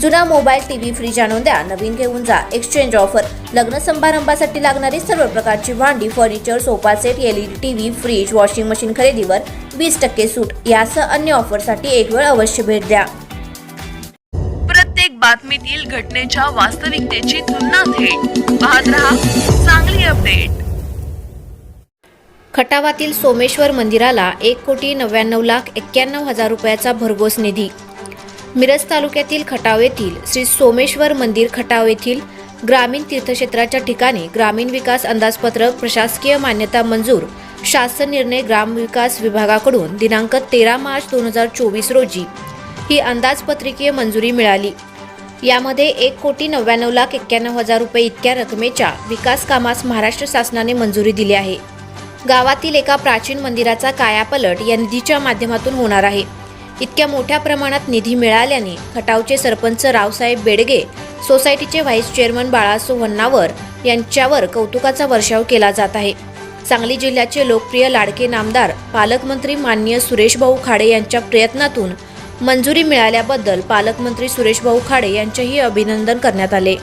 जुना mobile TV fridge आणून द्या. नवीन घेऊन जा. एक्सचेंज ऑफर लग्न समारंभासाठी लागणारी सर्व प्रकारची भांडी furniture sofa set LED TV fridge washing machine खरेदीवर वीस टक्के सूट. यासह अन्य ऑफरसाठी एक वेळ अवश्य भेट द्या. प्रत्येक बातमीतील घटनेच्या वास्तविकतेची तुलना थेट. पाहत रहा चांगली अपडेट. खटावातील सोमेश्वर मंदिराला एक कोटी नव्याण्णव लाख एक्क्याण्णव हजार रुपयाचा भरघोस निधी. मिरज तालुक्यातील खटाव येथील श्री सोमेश्वर मंदिर खटाव येथील ग्रामीण तीर्थक्षेत्राच्या ठिकाणी ग्रामीण विकास अंदाजपत्रक प्रशासकीय मान्यता मंजूर शासन निर्णय ग्रामविकास विभागाकडून दिनांक तेरा मार्च दोन हजार चोवीस रोजी ही अंदाजपत्रकीय मंजुरी मिळाली. यामध्ये एक कोटी नव्याण्णव लाख एक्क्याण्णव हजार रुपये इतक्या रकमेच्या विकास कामास महाराष्ट्र शासनाने मंजुरी दिली आहे. गावातील एका प्राचीन मंदिराचा कायापलट या निधीच्या माध्यमातून होणार आहे. इतक्या मोठ्या प्रमाणात निधी मिळाल्याने खटावचे सरपंच रावसाहेब बेडगे सोसायटीचे व्हाईस चेअरमन बाळासो वन्नावर यांच्यावर कौतुकाचा वर्षाव केला जात आहे. सांगली जिल्ह्याचे लोकप्रिय लाडके नामदार पालकमंत्री मान्य सुरेशभाऊ खाडे यांच्या प्रयत्नातून मंजुरी मिळाल्याबद्दल पालकमंत्री सुरेशभाऊ खाडे यांचेही अभिनंदन करण्यात आले.